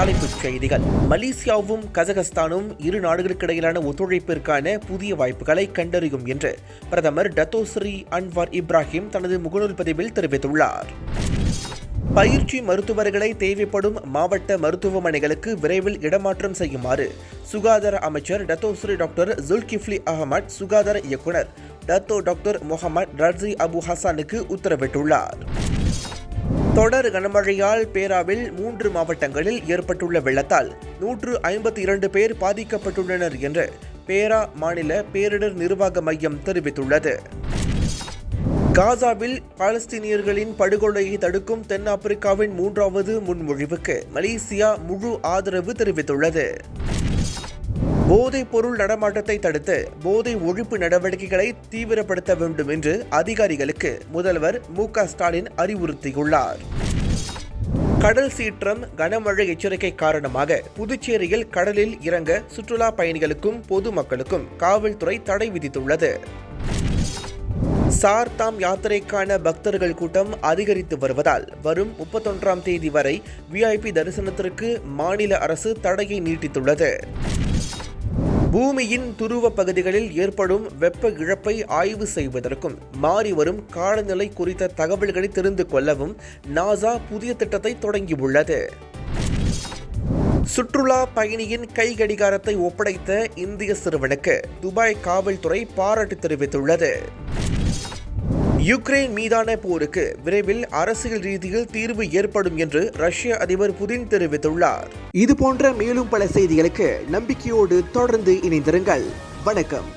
தலைப்புச் செய்திகள். மலேசியாவும் கசகஸ்தானும் இரு நாடுகளுக்கிடையிலான ஒத்துழைப்பிற்கான புதிய வாய்ப்புகளை கண்டறியும் என்று பிரதமர் டத்தோஸ்ரீ அன்வார் இப்ராஹிம் தனது முகநூல் பதிவில் தெரிவித்துள்ளார். பயிற்சி மருத்துவர்களை தேவைப்படும் மாவட்ட மருத்துவமனைகளுக்கு விரைவில் இடமாற்றம் செய்யுமாறு சுகாதார அமைச்சர் டத்தோஸ்ரீ டாக்டர் ஜுல்கிஃப்லி அகமட் சுகாதார இயக்குனர் Datuk doctor Muhammad Radzi Abu ஹசானுக்கு உத்தரவிட்டுள்ளார். தொடர் கனமழையால் பேராவில் மூன்று மாவட்டங்களில் ஏற்பட்டுள்ள வெள்ளத்தால் நூற்று ஐம்பத்தி இரண்டு பேர் பாதிக்கப்பட்டுள்ளனர் என்று பேரா மாநில பேரிடர் நிர்வாக மையம் தெரிவித்துள்ளது. காசாவில் பாலஸ்தீனியர்களின் படுகொலையை தடுக்கும் தென்னாப்பிரிக்காவின் மூன்றாவது முன்மொழிவுக்கு மலேசியா முழு ஆதரவு தெரிவித்துள்ளது. போதைப் பொருள் நடமாட்டத்தை தடுத்து போதை ஒழிப்பு நடவடிக்கைகளை தீவிரப்படுத்த வேண்டும் என்று அதிகாரிகளுக்கு முதல்வர் மு க ஸ்டாலின் அறிவுறுத்தியுள்ளார். கடல் சீற்றம் கனமழை எச்சரிக்கை காரணமாக புதுச்சேரியில் கடலில் இறங்க சுற்றுலா பயணிகளுக்கும் பொதுமக்களுக்கும் காவல்துறை தடை விதித்துள்ளது. சார்தாம் யாத்திரைக்கான பக்தர்கள் கூட்டம் அதிகரித்து வருவதால் வரும் முப்பத்தொன்றாம் தேதி வரை விஐபி தரிசனத்திற்கு மாநில அரசு தடையை நீட்டித்துள்ளது. பூமியின் துருவ பகுதிகளில் ஏற்படும் வெப்ப இழப்பை ஆய்வு செய்வதற்கும் மாறி வரும் காலநிலை குறித்த தகவல்களை தெரிந்து கொள்ளவும் நாசா புதிய திட்டத்தை தொடங்கியுள்ளது. சுற்றுலா பயணியின் கை கடிகாரத்தை ஒப்படைத்த இந்திய சிறுவனுக்கு துபாய் காவல்துறை பாராட்டு தெரிவித்துள்ளது. யுக்ரைன் மீதான போருக்கு விரைவில் அரசியல் ரீதியில் தீர்வு ஏற்படும் என்று ரஷ்ய அதிபர் புதின் தெரிவித்துள்ளார். இது போன்ற மேலும் பல செய்திகளுக்கு நம்பிக்கையோடு தொடர்ந்து இணைந்திருங்கள். வணக்கம்.